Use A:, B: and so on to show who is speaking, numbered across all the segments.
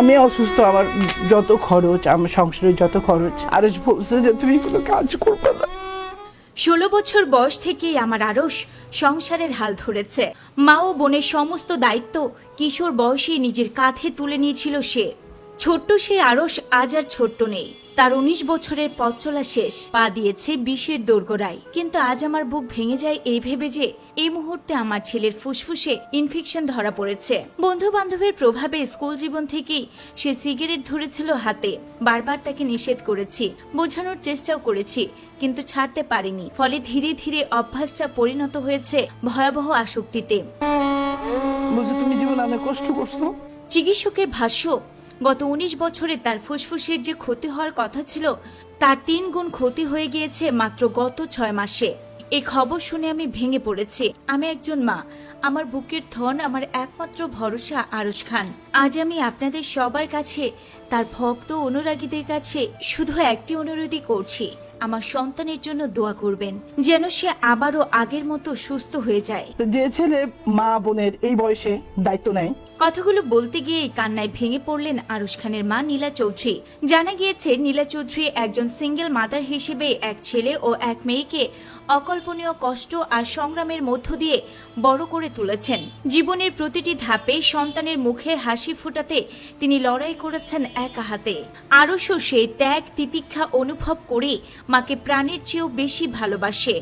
A: আমি অসুস্থ, আমার যত খরচ, আমার সংসারের যত খরচ আরস বলছে যে তুমি কোনো কাজ করবে না।
B: ষোলো বছর বয়স থেকেই আমার আরস সংসারের হাল ধরেছে। মা ও বোনের সমস্ত দায়িত্ব কিশোর বয়সে নিজের কাঁধে তুলে নিয়েছিল সে। ছোট্ট সে আরস আজ আর ছোট্ট নেই। তার উনিশ বছরের পথ চলা শেষ। পা দিয়েছে বিষের দোরগোড়ায়। কিন্তু আজ আমার বুক ভেঙে যায় এই ভেবে যে এই মুহূর্তে আমার ছেলের ফুসফুসে ইনফেকশন ধরা পড়েছে। বন্ধু বান্ধবের প্রভাবে স্কুল জীবন থেকেই সে সিগারেট ধরেছিল হাতে। বারবার তাকে নিষেধ করেছি বোঝানোর চেষ্টাও করেছি কিন্তু ছাড়তে পারিনি। ফলে ধীরে ধীরে অভ্যাসটা পরিণত হয়েছে ভয়াবহ আসক্তিতে।
A: তুমি জীবন অনেক কষ্ট করছ?
B: চিকিৎসকের ভাষ্য গত উনিশ বছরে তার ফুসফুসের যে ক্ষতি হওয়ার কথা ছিল, তার তিন গুণ ক্ষতি হয়ে গিয়েছে মাত্র গত ছয় মাসে। এই খবর শুনে আমি ভেঙে পড়েছি। আমি একজন মা। আমার বুকের ধন, আমার একমাত্র ভরসা আরস খান। আজ আমি আপনাদের সবার কাছে, তার ভক্ত অনুরাগীদের কাছে শুধু একটি অনুরোধই করছি, আমার সন্তানের জন্য দোয়া করবেন, যেন সে আবারও আগের মতো সুস্থ হয়ে যায়।
A: যে ছেলে মা বোনের এই বয়সে দায়িত্ব নেয়
B: কথাগুলো বলতে গিয়ে কান্নায় ভেঙে পড়লেন আরুষ খানের মা নীলা চৌধুরী। জানা গিয়েছে, নীলা চৌধুরী একজন সিঙ্গেল মাদার হিসেবে এক ছেলে ও এক মেয়েকে অকল্পনীয় কষ্ট আর সংগ্রামের মধ্য দিয়ে বড় করে তুলেছেন। জীবনের প্রতিটি ধাপে সন্তানের মুখে হাসি ফুটাতে তিনি লড়াই করেছেন একা হাতে। আরশও সেই ত্যাগ, তিতিক্ষা অনুভব করে মাকে প্রাণের চেয়েও বেশি ভালোবাসে।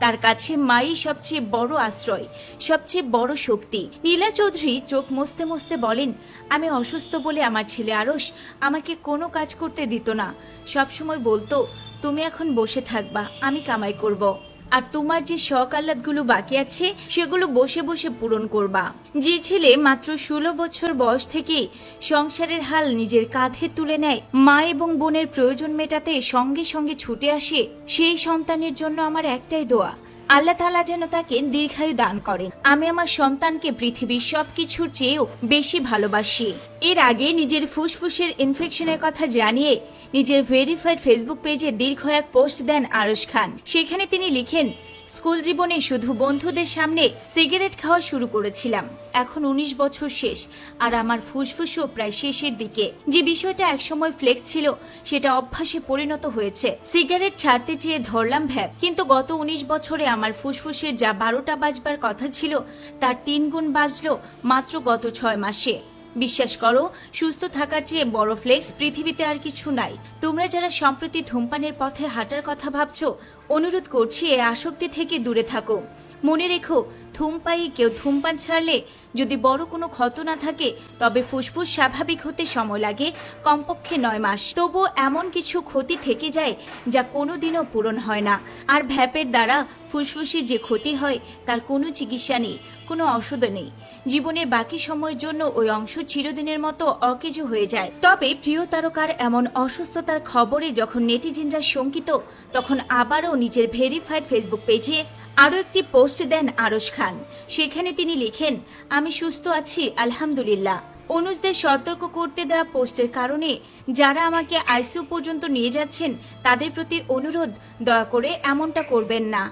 B: তার কাছে মাই সবচেয়ে বড় আশ্রয়, সবচেয়ে বড় শক্তি নীলা চৌধুরী চোখ মস্তে মস্তে বলেন, আমি অসুস্থ বলে আমার ছেলে আরস আমাকে কোনো কাজ করতে দিত না সবসময় বলতো, তুমি এখন বসে থাকবা, আমি কামাই করব। আর তোমার যে শখ আহ্লাদগুলো বাকি আছে, সেগুলো বসে বসে পূরণ করবা। যে ছেলে মাত্র ষোলো বছর বয়স থেকেই সংসারের হাল নিজের কাঁধে তুলে নেয়, মা এবং বোনের প্রয়োজন মেটাতে সঙ্গে সঙ্গে ছুটে আসে, সেই সন্তানের জন্য আমার একটাই দোয়া। আল্লাহ তালা যেন তাকে দীর্ঘায়ু দান করেন। আমি আমার সন্তানকে পৃথিবীর সবকিছুর চেয়েও বেশি ভালোবাসি। এর আগে নিজের ফুসফুসের ইনফেকশনের কথা জানিয়ে নিজের ভেরিফাইড ফেসবুক পেজে দীর্ঘ এক পোস্ট দেন আরশ খান। সেখানে তিনি লিখেন স্কুল জীবনে শুধু বন্ধুদের সামনে সিগারেট খাওয়া শুরু করেছিলাম। এখন উনিশ বছর শেষ, আর আমার ফুসফুসও প্রায় শেষের দিকে। যে বিষয়টা একসময় ফ্লেক্স ছিল, সেটা অভ্যাসে পরিণত হয়েছে। সিগারেট ছাড়তে চেয়ে ধরলাম ভ্যাপ, কিন্তু গত উনিশ বছরে আমার ফুসফুসের যা বারোটা বাজবার কথা ছিল, তার তিন গুণ বাজলো মাত্র গত ছয় মাসে। বিশ্বাস করো, সুস্থ থাকার চেয়ে বড় ফ্লেক্স পৃথিবীতে আর কিছু নাই। তোমরা যারা সম্প্রতি ধূমপানের পথে হাঁটার কথা ভাবছ, অনুরোধ করছি এ আসক্তি থেকে দূরে থাকো। মনে রেখো ধূমপাই কেউ ধূমপান ছাড়লে যদি বড় কোনো ক্ষত না থাকে, তবে ফুসফুস স্বাভাবিক হতে সময় লাগে, কমপক্ষে নয় মাস। তবুও এমন কিছু ক্ষতি থেকে যায় যা কোনোদিনও পূরণ হয় না। আর ভ্যাপের দ্বারা ফুসফুসে যে ক্ষতি হয়, তার কোনো চিকিৎসা নেই, কোনো ওষুধও নেই। জীবনের বাকি সময়ের জন্য ওই অংশ চিরদিনের মতো অকেজো হয়ে যায়। তবে প্রিয় তারকার এমন অসুস্থতার খবরে যখন নেটিজেনরা শঙ্কিত, তখন আবারও নিজের ভেরিফাইড ফেসবুক পেজে আরও একটি পোস্ট দেন আরশ খান। সেখানে তিনি লিখেন, আমি সুস্থ আছি, আলহামদুলিল্লাহ। অনুজদের সতর্ক করতে দেওয়া পোস্টের কারণে যারা আমাকে আইসিউ পর্যন্ত নিয়ে যাচ্ছেন, তাদের প্রতি অনুরোধ, দয়া করে এমনটা করবেন না।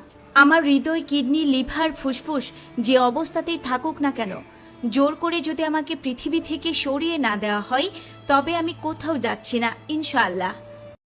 B: আমার হৃদয়, কিডনি, লিভার ফুসফুস যে অবস্থাতেই থাকুক না কেন, জোর করে যদি আমাকে পৃথিবী থেকে সরিয়ে না দেওয়া হয়, তবে আমি কোথাও যাচ্ছি না, ইনশাআল্লাহ।